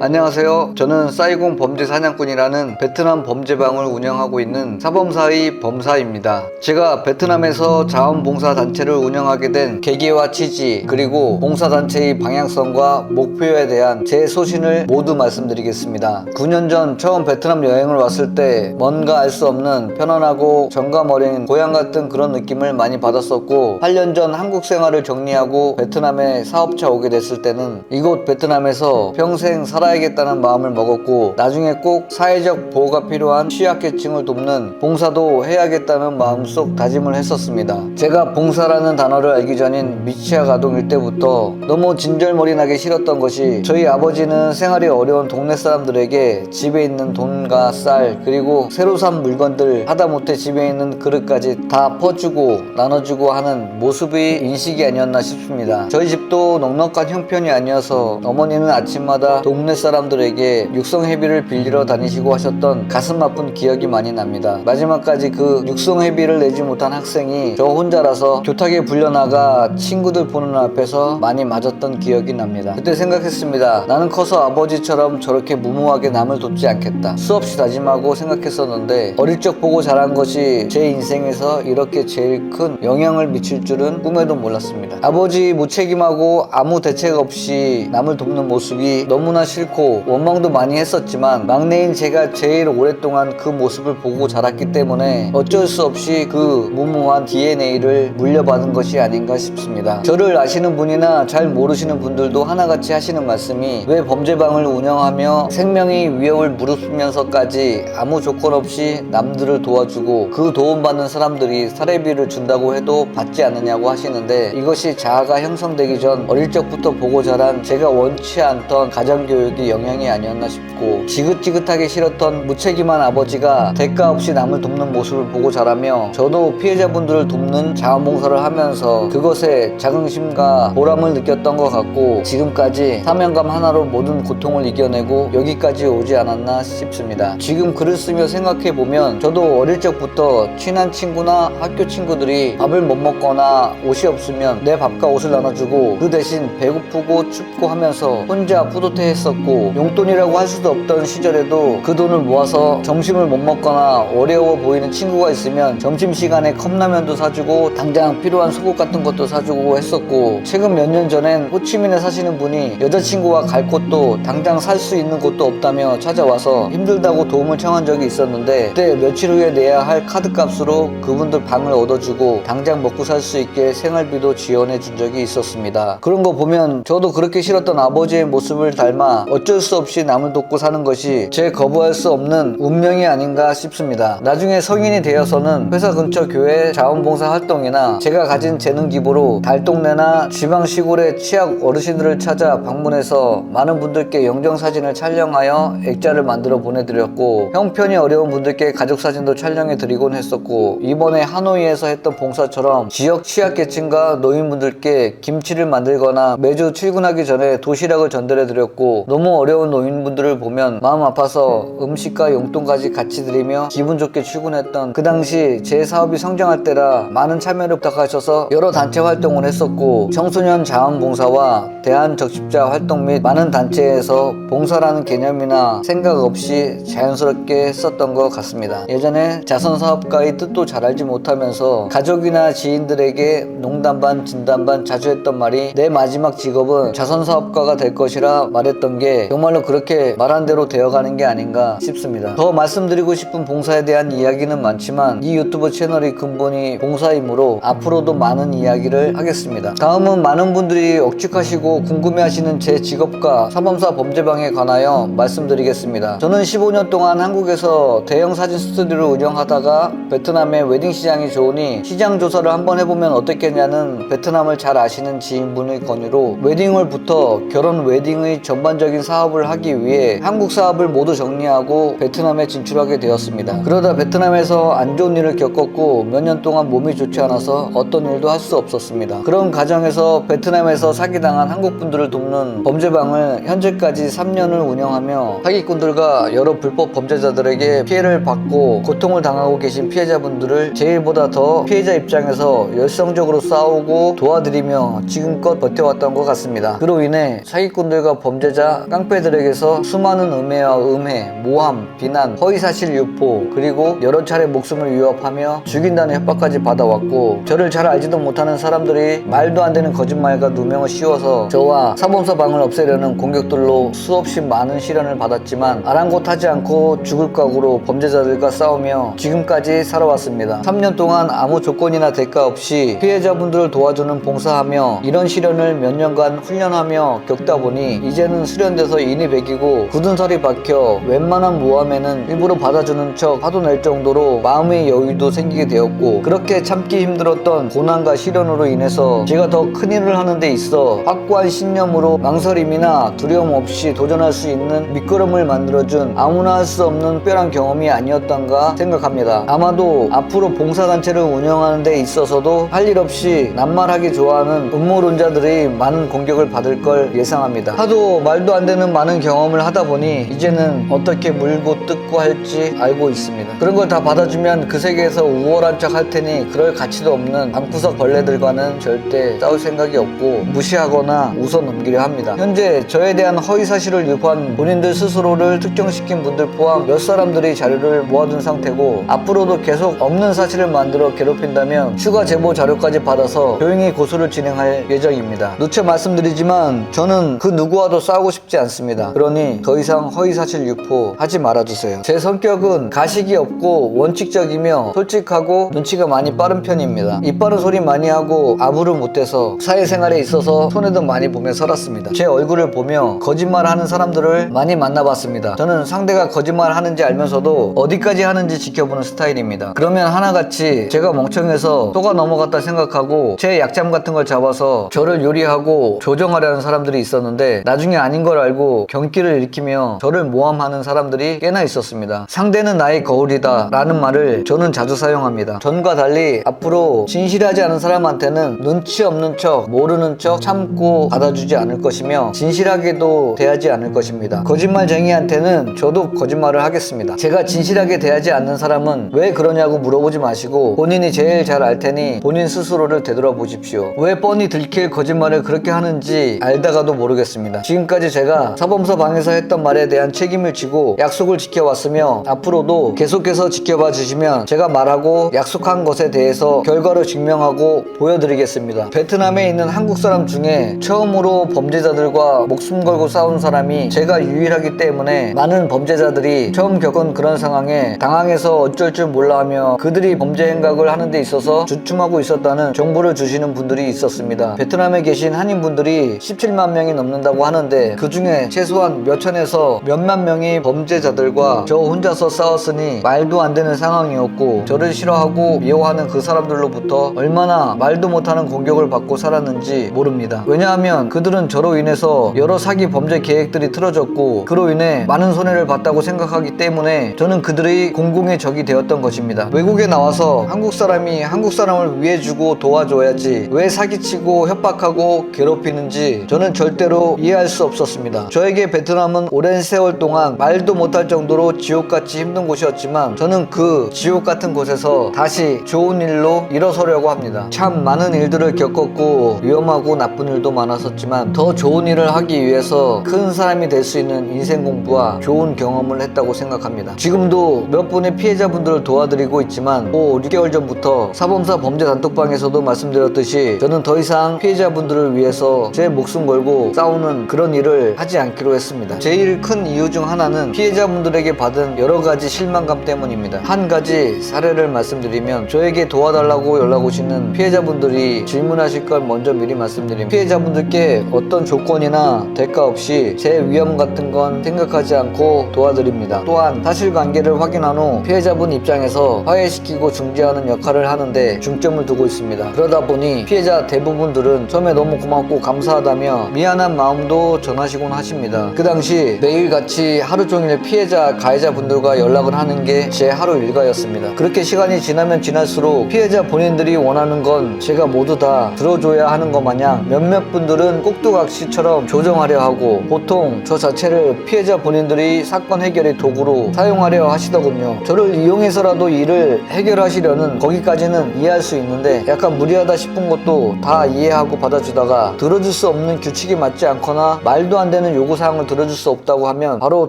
안녕하세요. 저는 사이공 범죄 사냥꾼이라는 베트남 범죄방을 운영하고 있는 사범사의 범사입니다. 제가 베트남에서 자원봉사 단체를 운영하게 된 계기와 취지 그리고 봉사단체의 방향성과 목표에 대한 제 소신을 모두 말씀드리겠습니다. 9년 전 처음 베트남 여행을 왔을 때 뭔가 알 수 없는 편안하고 정감 어린 고향 같은 그런 느낌을 많이 받았었고 8년 전 한국 생활을 정리하고 베트남에 사업차 오게 됐을 때는 이곳 베트남에서 평생 살아 야겠다는 마음을 먹었고 나중에 꼭 사회적 보호가 필요한 취약계층을 돕는 봉사도 해야겠다는 마음속 다짐을 했었습니다. 제가 봉사라는 단어를 알기 전인 미취학 아동일 때부터 너무 진절머리나게 싫었던 것이 저희 아버지는 생활이 어려운 동네 사람들에게 집에 있는 돈과 쌀 그리고 새로 산 물건들 하다못해 집에 있는 그릇까지 다 퍼주고 나눠주고 하는 모습이 인식이 아니었나 싶습니다. 저희 집도 넉넉한 형편이 아니어서 어머니는 아침마다 동네 사람들에게 육성회비를 빌리러 다니시고 하셨던 가슴 아픈 기억이 많이 납니다. 마지막까지 그 육성회비를 내지 못한 학생이 저 혼자라서 교탁에 불려나가 친구들 보는 앞에서 많이 맞았던 기억이 납니다. 그때 생각했습니다. 나는 커서 아버지처럼 저렇게 무모하게 남을 돕지 않겠다. 수없이 다짐하고 생각했었는데 어릴 적 보고 자란 것이 제 인생에서 이렇게 제일 큰 영향을 미칠 줄은 꿈에도 몰랐습니다. 아버지 무책임하고 아무 대책 없이 남을 돕는 모습이 너무나 싫고 원망도 많이 했었지만 막내인 제가 제일 오랫동안 그 모습을 보고 자랐기 때문에 어쩔 수 없이 그 무모한 DNA를 물려받은 것이 아닌가 싶습니다. 저를 아시는 분이나 잘 모르시는 분들도 하나같이 하시는 말씀이 왜 범죄방을 운영하며 생명이 위협을 무릅쓰면서까지 아무 조건 없이 남들을 도와주고 그 도움받는 사람들이 사례비를 준다고 해도 받지 않느냐고 하시는데 이것이 자아가 형성되기 전 어릴 적부터 보고 자란 제가 원치 않던 가정교육이 영향이 아니었나 싶고 지긋지긋하게 싫었던 무책임한 아버지가 대가 없이 남을 돕는 모습을 보고 자라며 저도 피해자분들을 돕는 자원봉사를 하면서 그것에 자긍심과 보람을 느꼈던 것 같고 지금까지 사명감 하나로 모든 고통을 이겨내고 여기까지 오지 않았나 싶습니다. 지금 글을 쓰며 생각해 보면 저도 어릴 적부터 친한 친구나 학교 친구들이 밥을 못 먹거나 옷이 없으면 내 밥과 옷을 나눠주고 그 대신 배고프고 춥고 하면서 혼자 뿌듯해 했었고 용돈이라고 할 수도 없던 시절에도 그 돈을 모아서 점심을 못 먹거나 어려워 보이는 친구가 있으면 점심시간에 컵라면도 사주고 당장 필요한 속옷 같은 것도 사주고 했었고 최근 몇 년 전엔 호치민에 사시는 분이 여자친구와 갈 곳도 당장 살 수 있는 곳도 없다며 찾아와서 힘들다고 도움을 청한 적이 있었는데 그때 며칠 후에 내야 할 카드값으로 그분들 방을 얻어주고 당장 먹고 살 수 있게 생활비도 지원해 준 적이 있었습니다. 그런 거 보면 저도 그렇게 싫었던 아버지의 모습을 닮아 어쩔 수 없이 남을 돕고 사는 것이 제 거부할 수 없는 운명이 아닌가 싶습니다. 나중에 성인이 되어서는 회사 근처 교회 자원봉사 활동이나 제가 가진 재능 기부로 달동네나 지방 시골의 취약 어르신들을 찾아 방문해서 많은 분들께 영정 사진을 촬영하여 액자를 만들어 보내드렸고 형편이 어려운 분들께 가족 사진도 촬영해 드리곤 했었고 이번에 하노이에서 했던 봉사처럼 지역 취약계층과 노인분들께 김치를 만들거나 매주 출근하기 전에 도시락을 전달해 드렸고 너무 어려운 노인분들을 보면 마음 아파서 음식과 용돈까지 같이 드리며 기분 좋게 출근했던 그 당시 제 사업이 성장할 때라 많은 참여를 부탁하셔서 여러 단체 활동을 했었고 청소년 자원봉사와 대한적십자 활동 및 많은 단체에서 봉사라는 개념이나 생각 없이 자연스럽게 했었던 것 같습니다. 예전에 자선사업가의 뜻도 잘 알지 못하면서 가족이나 지인들에게 농담 반 진담 반 자주 했던 말이 내 마지막 직업은 자선사업가가 될 것이라 말했던 게 정말로 그렇게 말한 대로 되어가는 게 아닌가 싶습니다. 더 말씀드리고 싶은 봉사에 대한 이야기는 많지만 이 유튜브 채널이 근본이 봉사이므로 앞으로도 많은 이야기를 하겠습니다. 다음은 많은 분들이 억측하시고 궁금해하시는 제 직업과 사범사 범죄방에 관하여 말씀드리겠습니다. 저는 15년 동안 한국에서 대형 사진 스튜디오를 운영하다가 베트남의 웨딩 시장이 좋으니 시장 조사를 한번 해보면 어떻겠냐는 베트남을 잘 아시는 지인분의 건의로 웨딩홀부터 결혼 웨딩의 전반적인 사업을 하기 위해 한국 사업을 모두 정리하고 베트남에 진출하게 되었습니다. 그러다 베트남에서 안 좋은 일을 겪었고 몇 년 동안 몸이 좋지 않아서 어떤 일도 할 수 없었습니다. 그런 과정에서 베트남에서 사기당한 한국 분들을 돕는 범죄방을 현재까지 3년을 운영하며 사기꾼들과 여러 불법 범죄자들에게 피해를 받고 고통을 당하고 계신 피해자분들을 제일보다 더 피해자 입장에서 열성적으로 싸우고 도와드리며 지금껏 버텨왔던 것 같습니다. 그로 인해 사기꾼들과 범죄자 깡패들에게서 수많은 음해와 음해, 모함, 비난, 허위사실 유포 그리고 여러 차례 목숨을 위협하며 죽인다는 협박까지 받아왔고 저를 잘 알지도 못하는 사람들이 말도 안 되는 거짓말과 누명을 씌워서 저와 사범사 방을 없애려는 공격들로 수없이 많은 시련을 받았지만 아랑곳하지 않고 죽을 각오로 범죄자들과 싸우며 지금까지 살아왔습니다. 3년 동안 아무 조건이나 대가 없이 피해자분들을 도와주는 봉사하며 이런 시련을 몇 년간 훈련하며 겪다 보니 이제는 수련 돼서 인이 배기고 굳은 살이 박혀 웬만한 모함에는 일부러 받아주는 척 화도 낼 정도로 마음의 여유도 생기게 되었고 그렇게 참기 힘들었던 고난과 시련으로 인해서 제가 더 큰일을 하는 데 있어 확고한 신념으로 망설임이나 두려움 없이 도전할 수 있는 밑거름을 만들어준 아무나 할 수 없는 특별한 경험이 아니었던가 생각합니다. 아마도 앞으로 봉사단체를 운영하는 데 있어서도 할 일 없이 낱말하기 좋아하는 음모론자들이 많은 공격을 받을 걸 예상합니다. 하도 말도 안 되는 많은 경험을 하다 보니 이제는 어떻게 물고 뜯고 할지 알고 있습니다. 그런 걸 다 받아주면 그 세계에서 우월한 척 할 테니 그럴 가치도 없는 방구석 벌레들과는 절대 싸울 생각이 없고 무시하거나 웃어 넘기려 합니다. 현재 저에 대한 허위 사실을 유포한 본인들 스스로를 특정시킨 분들 포함 몇 사람들이 자료를 모아둔 상태고 앞으로도 계속 없는 사실을 만들어 괴롭힌다면 추가 제보 자료까지 받아서 조용히 고소를 진행할 예정입니다. 누차 말씀드리지만 저는 그 누구와도 싸우고 싶지 않습니다. 그러니 더 이상 허위 사실 유포 하지 말아주세요. 제 성격은 가식이 없고 원칙적이며 솔직하고 눈치가 많이 빠른 편입니다. 입 바른 소리 많이 하고 아무를 못해서 사회생활에 있어서 손해도 많이 보며 살았습니다. 제 얼굴을 보며 거짓말하는 사람들을 많이 만나봤습니다. 저는 상대가 거짓말 하는지 알면서도 어디까지 하는지 지켜보는 스타일입니다. 그러면 하나같이 제가 멍청해서 속아 넘어갔다 생각하고 제 약점 같은 걸 잡아서 저를 요리하고 조정하려는 사람들이 있었는데 나중에 아닌 걸 알고 경기를 일으키며 저를 모함하는 사람들이 꽤나 있었습니다. 상대는 나의 거울이다 라는 말을 저는 자주 사용합니다. 전과 달리 앞으로 진실하지 않은 사람한테는 눈치 없는 척 모르는 척 참고 받아주지 않을 것이며 진실하게도 대하지 않을 것입니다. 거짓말쟁이한테는 저도 거짓말을 하겠습니다. 제가 진실하게 대하지 않는 사람은 왜 그러냐고 물어보지 마시고 본인이 제일 잘 알 테니 본인 스스로를 되돌아보십시오. 왜 뻔히 들킬 거짓말을 그렇게 하는지 알다가도 모르겠습니다. 지금까지 제가 사범사 방에서 했던 말에 대한 책임을 지고 약속을 지켜왔으며 앞으로도 계속해서 지켜봐 주시면 제가 말하고 약속한 것에 대해서 결과로 증명하고 보여드리겠습니다. 베트남에 있는 한국 사람 중에 처음으로 범죄자들과 목숨 걸고 싸운 사람이 제가 유일하기 때문에 많은 범죄자들이 처음 겪은 그런 상황에 당황해서 어쩔 줄 몰라 하며 그들이 범죄 행각을 하는 데 있어서 주춤하고 있었다는 정보를 주시는 분들이 있었습니다. 베트남에 계신 한인분들이 17만 명이 넘는다고 하는데 그중 에 최소한 몇 천에서 몇만 명이 범죄자들과 저 혼자서 싸웠으니 말도 안 되는 상황이었고 저를 싫어하고 미워하는 그 사람들로부터 얼마나 말도 못하는 공격을 받고 살았는지 모릅니다. 왜냐하면 그들은 저로 인해서 여러 사기 범죄 계획들이 틀어졌고 그로 인해 많은 손해를 봤다고 생각하기 때문에 저는 그들의 공공의 적이 되었던 것입니다. 외국에 나와서 한국 사람이 한국 사람을 위해주고 도와줘야지 왜 사기치고 협박하고 괴롭히는지 저는 절대로 이해할 수 없었습니다. 저에게 베트남은 오랜 세월 동안 말도 못할 정도로 지옥같이 힘든 곳이었지만 저는 그 지옥 같은 곳에서 다시 좋은 일로 일어서려고 합니다. 참 많은 일들을 겪었고 위험하고 나쁜 일도 많았었지만 더 좋은 일을 하기 위해서 큰 사람이 될 수 있는 인생 공부와 좋은 경험을 했다고 생각합니다. 지금도 몇 분의 피해자분들을 도와드리고 있지만 5, 6개월 전부터 사범사 범죄 단톡방에서도 말씀드렸듯이 저는 더 이상 피해자분들을 위해서 제 목숨 걸고 싸우는 그런 일을 하지 않기로 했습니다. 제일 큰 이유 중 하나는 피해자분들에게 받은 여러 가지 실망감 때문입니다. 한 가지 사례를 말씀드리면 저에게 도와달라고 연락 오시는 피해자분들이 질문하실 걸 먼저 미리 말씀드립니다. 피해자분들께 어떤 조건이나 대가 없이 제 위험 같은 건 생각하지 않고 도와드립니다. 또한 사실관계를 확인한 후 피해자분 입장에서 화해시키고 중재하는 역할을 하는데 중점을 두고 있습니다. 그러다 보니 피해자 대부분들은 처음에 너무 고맙고 감사하다며 미안한 마음도 전하시곤 하십니다. 그 당시 매일같이 하루 종일 피해자 가해자 분들과 연락을 하는 게 제 하루 일과였습니다. 그렇게 시간이 지나면 지날수록 피해자 본인들이 원하는 건 제가 모두 다 들어줘야 하는 것 마냥 몇몇 분들은 꼭두각시처럼 조정하려 하고 보통 저 자체를 피해자 본인들이 사건 해결의 도구로 사용하려 하시더군요. 저를 이용해서라도 일을 해결하시려는 거기까지는 이해할 수 있는데 약간 무리하다 싶은 것도 다 이해하고 받아주다가 들어줄 수 없는 규칙이 맞지 않거나 말도 안 되는 되는 요구사항을 들어줄 수 없다고 하면 바로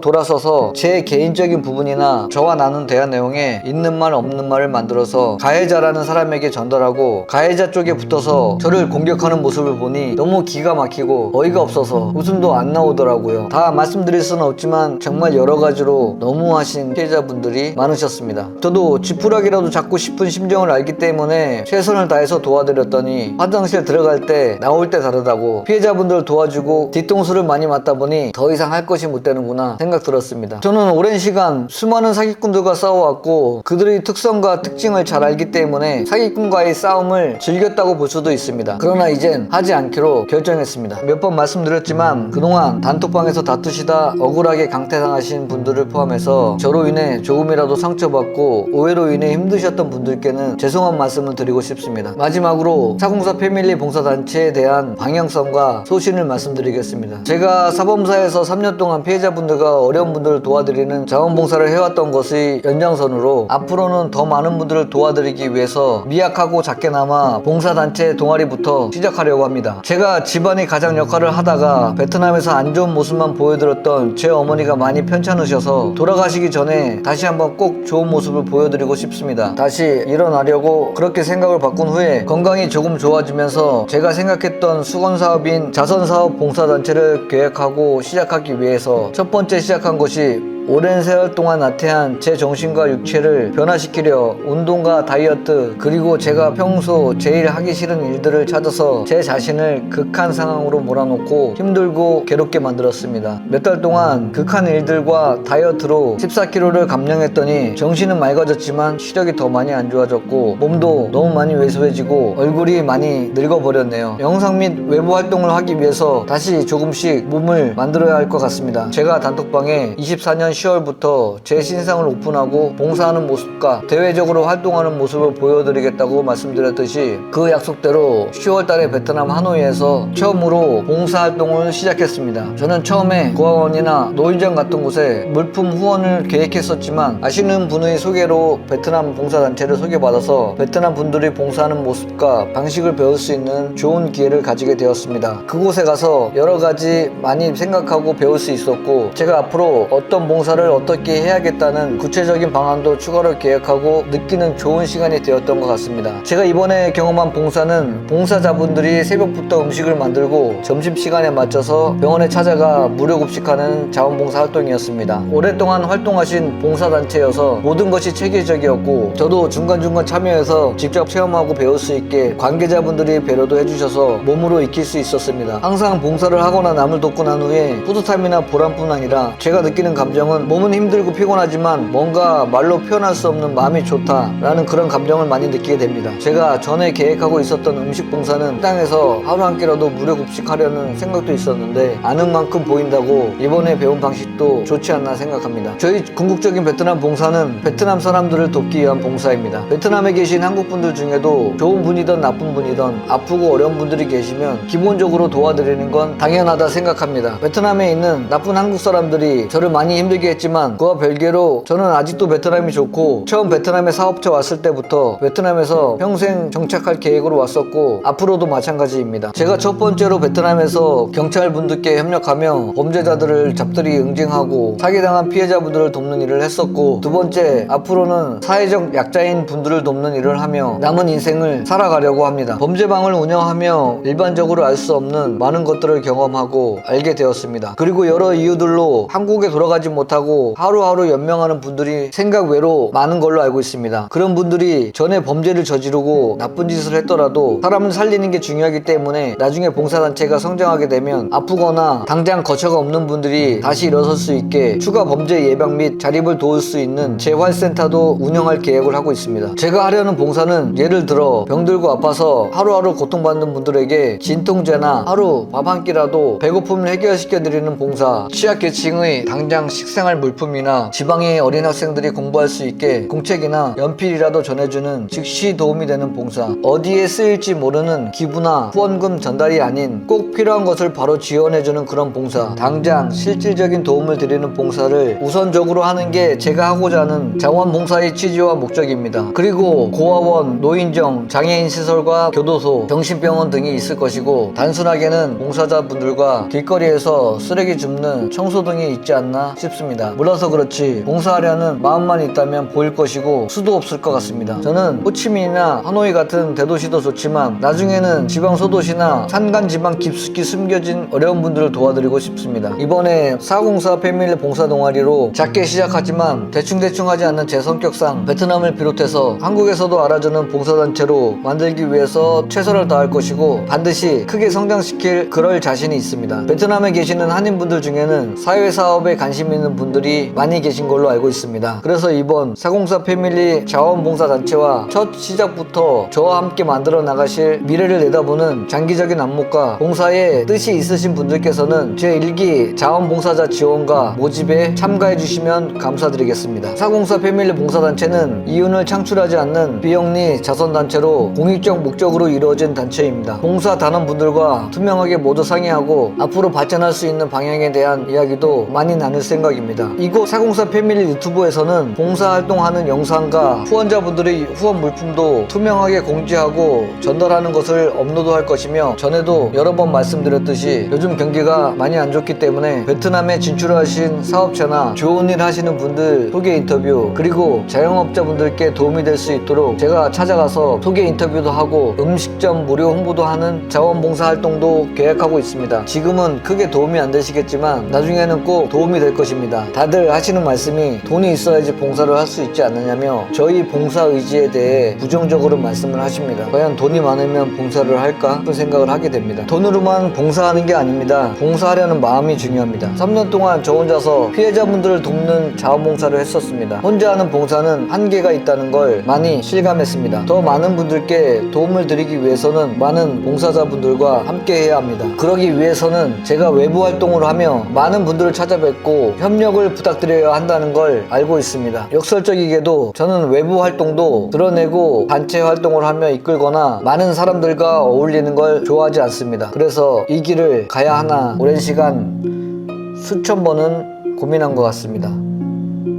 돌아서서 제 개인적인 부분이나 저와 나눈 대화 내용에 있는 말 없는 말을 만들어서 가해자라는 사람에게 전달하고 가해자 쪽에 붙어서 저를 공격하는 모습을 보니 너무 기가 막히고 어이가 없어서 웃음도 안 나오더라고요. 다 말씀드릴 수는 없지만 정말 여러 가지로 너무하신 피해자분들이 많으셨습니다. 저도 지푸라기라도 잡고 싶은 심정을 알기 때문에 최선을 다해서 도와드렸더니 화장실 들어갈 때 나올 때 다르다고 피해자분들 도와주고 뒤통수를 많이 맞다 보니 더 이상 할 것이 못 되는구나 생각 들었습니다. 저는 오랜 시간 수많은 사기꾼들과 싸워왔고 그들의 특성과 특징을 잘 알기 때문에 사기꾼과의 싸움을 즐겼다고 볼 수도 있습니다. 그러나 이젠 하지 않기로 결정했습니다. 몇 번 말씀드렸지만 그동안 단톡방에서 다투시다 억울하게 강퇴당하신 분들을 포함해서 저로 인해 조금이라도 상처받고 오해로 인해 힘드셨던 분들께는 죄송한 말씀을 드리고 싶습니다. 마지막으로 사공사 패밀리 봉사단체에 대한 방향성과 소신을 말씀드리겠습니다. 제가 사범사에서 3년 동안 피해자분들과 어려운 분들을 도와드리는 자원봉사를 해왔던 것의 연장선으로 앞으로는 더 많은 분들을 도와드리기 위해서 미약하고 작게나마 봉사단체 동아리부터 시작하려고 합니다. 제가 집안의 가장 역할을 하다가 베트남에서 안 좋은 모습만 보여드렸던 제 어머니가 많이 편찮으셔서 돌아가시기 전에 다시 한번 꼭 좋은 모습을 보여드리고 싶습니다. 다시 일어나려고 그렇게 생각을 바꾼 후에 건강이 조금 좋아지면서 제가 생각했던 수건 사업인 자선 사업 봉사단체를 계획 하고 시작하기 위해서 첫 번째 시작한 것이 오랜 세월 동안 나태한 제 정신과 육체를 변화시키려 운동과 다이어트 그리고 제가 평소 제일 하기 싫은 일들을 찾아서 제 자신을 극한 상황으로 몰아놓고 힘들고 괴롭게 만들었습니다. 몇 달 동안 극한 일들과 다이어트로 14kg를 감량했더니 정신은 맑아졌지만 시력이 더 많이 안 좋아졌고 몸도 너무 많이 왜소해지고 얼굴이 많이 늙어버렸네요. 영상 및 외부 활동을 하기 위해서 다시 조금씩 몸을 만들어야 할 것 같습니다. 제가 단톡방에 24년 10월부터 제 신상을 오픈하고 봉사하는 모습과 대외적으로 활동하는 모습을 보여드리겠다고 말씀드렸듯이 그 약속대로 10월 달에 베트남 하노이에서 처음으로 봉사활동을 시작했습니다. 저는 처음에 고아원이나 노인장 같은 곳에 물품 후원을 계획했었지만 아시는 분의 소개로 베트남 봉사단체를 소개받아서 베트남 분들이 봉사하는 모습과 방식을 배울 수 있는 좋은 기회를 가지게 되었습니다. 그곳에 가서 여러 가지 많이 생각하고 배울 수 있었고 제가 앞으로 어떤 봉사 를 어떻게 해야겠다는 구체적인 방안도 추가로 계획하고 느끼는 좋은 시간이 되었던 것 같습니다. 제가 이번에 경험한 봉사는 봉사자분들이 새벽부터 음식을 만들고 점심시간에 맞춰서 병원에 찾아가 무료 급식하는 자원봉사 활동이었습니다. 오랫동안 활동하신 봉사단체여서 모든 것이 체계적이었고 저도 중간중간 참여해서 직접 체험하고 배울 수 있게 관계자분들이 배려도 해주셔서 몸으로 익힐 수 있었습니다. 항상 봉사를 하거나 남을 돕고 난 후에 뿌듯함이나 보람뿐 아니라 제가 느끼는 감정은 몸은 힘들고 피곤하지만 뭔가 말로 표현할 수 없는 마음이 좋다라는 그런 감정을 많이 느끼게 됩니다. 제가 전에 계획하고 있었던 음식 봉사는 땅에서 하루 한 끼라도 무료 급식하려는 생각도 있었는데 아는 만큼 보인다고 이번에 배운 방식도 좋지 않나 생각합니다. 저희 궁극적인 베트남 봉사는 베트남 사람들을 돕기 위한 봉사입니다. 베트남에 계신 한국 분들 중에도 좋은 분이든 나쁜 분이든 아프고 어려운 분들이 계시면 기본적으로 도와드리는 건 당연하다 생각합니다. 베트남에 있는 나쁜 한국 사람들이 저를 많이 힘들게 했지만 그와 별개로 저는 아직도 베트남이 좋고 처음 베트남에 사업자 왔을 때부터 베트남에서 평생 정착할 계획으로 왔었고 앞으로도 마찬가지입니다. 제가 첫 번째로 베트남에서 경찰 분들께 협력하며 범죄자들을 잡들이 응징하고 사기당한 피해자분들을 돕는 일을 했었고 두 번째 앞으로는 사회적 약자인 분들을 돕는 일을 하며 남은 인생을 살아가려고 합니다. 범죄방을 운영하며 일반적으로 알 수 없는 많은 것들을 경험하고 알게 되었습니다. 그리고 여러 이유들로 한국에 돌아가지 못 하고 하루하루 연명하는 분들이 생각 외로 많은 걸로 알고 있습니다. 그런 분들이 전에 범죄를 저지르고 나쁜 짓을 했더라도 사람을 살리는 게 중요하기 때문에 나중에 봉사단체가 성장하게 되면 아프거나 당장 거처가 없는 분들이 다시 일어설 수 있게 추가 범죄 예방 및 자립을 도울 수 있는 재활센터도 운영할 계획을 하고 있습니다. 제가 하려는 봉사는 예를 들어 병들고 아파서 하루하루 고통받는 분들에게 진통제나 하루 밥 한 끼라도 배고픔을 해결시켜 드리는 봉사, 취약계층의 당장 식생 학생활 물품이나 지방의 어린 학생들이 공부할 수 있게 공책이나 연필이라도 전해주는 즉시 도움이 되는 봉사. 어디에 쓰일지 모르는 기부나 후원금 전달이 아닌 꼭 필요한 것을 바로 지원해주는 그런 봉사. 당장 실질적인 도움을 드리는 봉사를 우선적으로 하는 게 제가 하고자 하는 자원봉사의 취지와 목적입니다. 그리고 고아원, 노인정, 장애인 시설과 교도소, 정신병원 등이 있을 것이고 단순하게는 봉사자분들과 길거리에서 쓰레기 줍는 청소 등이 있지 않나 싶습니다. 몰라서 그렇지 봉사하려는 마음만 있다면 보일 것이고 수도 없을 것 같습니다. 저는 호치민이나 하노이 같은 대도시도 좋지만 나중에는 지방 소도시나 산간 지방 깊숙이 숨겨진 어려운 분들을 도와드리고 싶습니다. 이번에 404 패밀리 봉사 동아리로 작게 시작하지만 대충대충 하지 않는 제 성격상 베트남을 비롯해서 한국에서도 알아주는 봉사단체로 만들기 위해서 최선을 다할 것이고 반드시 크게 성장시킬 그럴 자신이 있습니다. 베트남에 계시는 한인분들 중에는 사회사업에 관심 있는 분들이 많이 계신 걸로 알고 있습니다. 그래서 이번 404 패밀리 자원봉사 단체와 첫 시작부터 저와 함께 만들어 나가실 미래를 내다보는 장기적인 안목과 봉사에 뜻이 있으신 분들께서는 제 1기 자원봉사자 지원과 모집에 참가해 주시면 감사드리겠습니다. 404 패밀리 봉사단체는 이윤을 창출하지 않는 비영리 자선단체로 공익적 목적으로 이루어진 단체입니다. 봉사 단원분들과 투명하게 모두 상의하고 앞으로 발전할 수 있는 방향에 대한 이야기도 많이 나눌 생각입니다. 이곳 404 패밀리 유튜브에서는 봉사활동하는 영상과 후원자분들의 후원 물품도 투명하게 공지하고 전달하는 것을 업로드할 것이며 전에도 여러 번 말씀드렸듯이 요즘 경기가 많이 안 좋기 때문에 베트남에 진출하신 사업체나 좋은 일 하시는 분들 소개 인터뷰 그리고 자영업자분들께 도움이 될 수 있도록 제가 찾아가서 소개 인터뷰도 하고 음식점 무료 홍보도 하는 자원봉사 활동도 계획하고 있습니다. 지금은 크게 도움이 안 되시겠지만 나중에는 꼭 도움이 될 것입니다. 다들 하시는 말씀이 돈이 있어야지 봉사를 할 수 있지 않느냐며 저희 봉사 의지에 대해 부정적으로 말씀을 하십니다. 과연 돈이 많으면 봉사를 할까 싶은 생각을 하게 됩니다. 돈으로만 봉사하는 게 아닙니다. 봉사하려는 마음이 중요합니다. 3년 동안 저 혼자서 피해자분들을 돕는 자원봉사를 했었습니다. 혼자 하는 봉사는 한계가 있다는 걸 많이 실감했습니다. 더 많은 분들께 도움을 드리기 위해서는 많은 봉사자분들과 함께 해야 합니다. 그러기 위해서는 제가 외부 활동을 하며 많은 분들을 찾아뵙고 협력 을 부탁드려야 한다는 걸 알고 있습니다. 역설적이게도 저는 외부 활동도 드러내고 단체 활동을 하며 이끌거나 많은 사람들과 어울리는 걸 좋아하지 않습니다. 그래서 이 길을 가야 하나 오랜 시간 수천 번은 고민한 것 같습니다.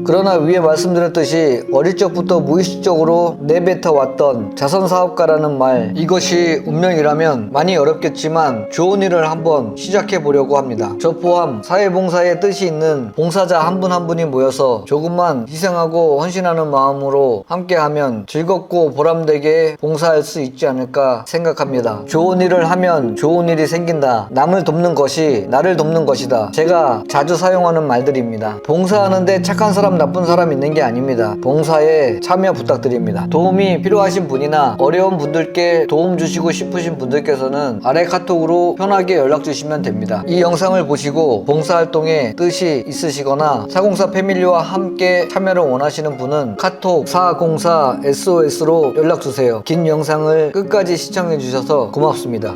그러나 위에 말씀드렸듯이 어릴 적부터 무의식적으로 내뱉어 왔던 자선사업가라는 말 이것이 운명이라면 많이 어렵겠지만 좋은 일을 한번 시작해 보려고 합니다. 저 포함 사회봉사에 뜻이 있는 봉사자 한 분 한 분이 모여서 조금만 희생하고 헌신하는 마음으로 함께하면 즐겁고 보람되게 봉사할 수 있지 않을까 생각합니다. 좋은 일을 하면 좋은 일이 생긴다. 남을 돕는 것이 나를 돕는 것이다. 제가 자주 사용하는 말들입니다. 봉사하는데 착한 사람 나쁜 사람 있는 게 아닙니다. 봉사에 참여 부탁드립니다. 도움이 필요하신 분이나 어려운 분들께 도움 주시고 싶으신 분들께서는 아래 카톡으로 편하게 연락 주시면 됩니다. 이 영상을 보시고 봉사활동에 뜻이 있으시거나 404 패밀리와 함께 참여를 원하시는 분은 카톡 404 SOS로 연락 주세요. 긴 영상을 끝까지 시청해 주셔서 고맙습니다.